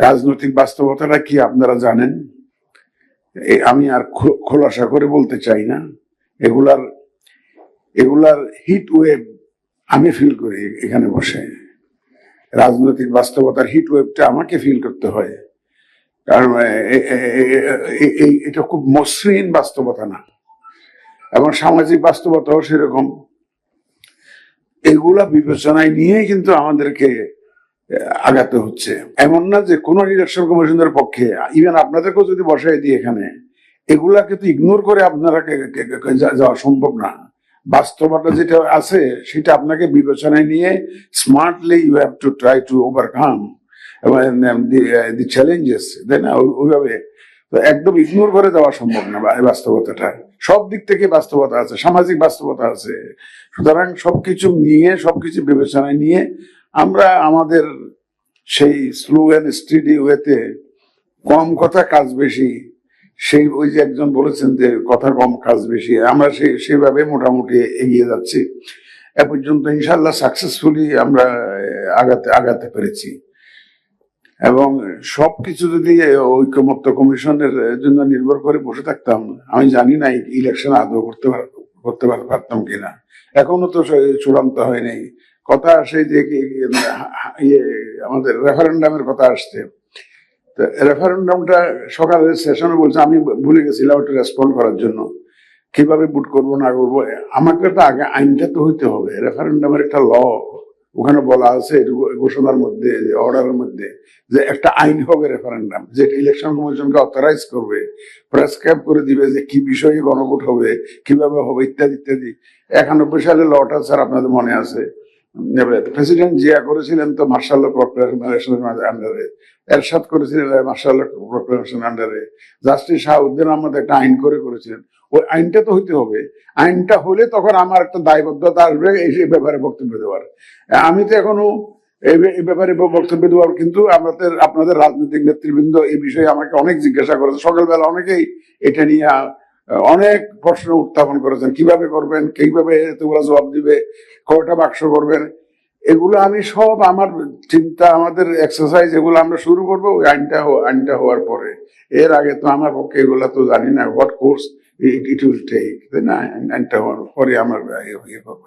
রাজনৈতিক বাস্তবতাটা কি আপনারা জানেন? আমি আর খোলাসা করে বলতে চাই না। এগুলার এগুলার হিট ওয়েভ আমি ফিল করি এখানে বসে। রাজনৈতিক বাস্তবতার হিট ওয়েভটা আমাকে ফিল করতে হয়। কারণ এটা খুব মসৃণ বাস্তবতা না। এবং সামাজিক বাস্তবতাও সেরকম। এগুলা বিবেচনায় নিয়েই কিন্তু আমাদেরকে আগাতে হচ্ছে। এমন না যে কোন ইলেকশন কমিশনের পক্ষে ইভেন আপনাদেরকেও যদি বসাই দিই এখানে, এগুলাকে তো ইগনোর করে আপনারা যাওয়া সম্ভব না। বাস্তবতা যেটা আছে, সেটা আপনাকে বিবেচনায় নিয়ে smartly you have to try to overcome the challenges তাই না? ওই- ওইভাবে। একদম ইগনোর করে দেওয়া সম্ভব না বাস্তবতাটা। সব দিক থেকে বাস্তবতা আছে, সামাজিক বাস্তবতা আছে। সুতরাং সবকিছু নিয়ে, সবকিছু বিবেচনায় নিয়ে আমরা আমাদের সেই স্লোগান স্ট্রিটি ওয়েতে কম কথা কাজ বেশি। সেই ওই যে একজন বলেছেন যে কথা কম কাজ বেশি। আমরা সেই সেভাবে মোটামুটি এগিয়ে যাচ্ছি। এ পর্যন্ত ইনশাল্লাহ সাকসেসফুলি আমরা আগাতে আগাতে পেরেছি। এবং সবকিছু যদি ঐক্যমত্য কমিশনের জন্য নির্ভর করে বসে থাকতাম, আমি জানি না ইলেকশন আদৌ করতে করতে পারতাম কিনা। এখনও তো চূড়ান্ত হয়নি কথা আসে যে ইয়ে আমাদের রেফারেন্ডামের কথা আসছে। তো রেফারেন্ডামটা সকালের সেশনে বলছে, আমি ভুলে গেছিলাম ওটা রেসপন্ড করার জন্য। কীভাবে বুট করব, না করব আমাকে তো আগে আইনটা তো হইতে হবে। রেফারেন্ডামের একটা ল ওখানে বলা আছে ঘোষণার মধ্যে অর্ডারের মধ্যে, যে একটা আইন হবে রেফারেন্ডাম যেটা ইলেকশন কমিশনকে অথরাইজ করবে প্রেসক্রাইব করে দিবে যে কি বিষয়ে গণভোট হবে, কীভাবে হবে, ইত্যাদি ইত্যাদি। একানব্বই সালে লটা স্যার আপনাদের মনে আছে? প্রেসিডেন্ট জিয়া করেছিলেন তো মার্শাল আন্ডারে এরশাদ করেছিলেন মার্শাল আন্ডারে জাস্টিস শাহউদ্দিন আহমদ একটা আইন করে করেছিলেন। ওই আইনটা তো হইতে হবে। আইনটা হলে তখন আমার একটা দায়বদ্ধতা আসবে এই ব্যাপারে বক্তব্য দেওয়ার। আমি তো এখনও এই ব্যাপারে বক্তব্য দেওয়ার কিন্তু আমাদের, আপনাদের রাজনৈতিক নেতৃবৃন্দ এই বিষয়ে আমাকে অনেক জিজ্ঞাসা করেছে। সকালবেলা অনেকেই এটা নিয়ে অনেক প্রশ্ন উত্থাপন করেছেন, কীভাবে করবেন, কীভাবে এতগুলো জবাব দিবে, কয়টা বাক্স করবেন, এগুলো আমি সব আমার চিন্তা, আমাদের এক্সারসাইজ এগুলো আমরা শুরু করব, ওই আইনটা আইনটা হওয়ার পরে। এর আগে তো আমার পক্ষে এগুলো তো জানি না what course it will take তাই না? আইনটা হওয়ার পরে আমার ইয়ে করব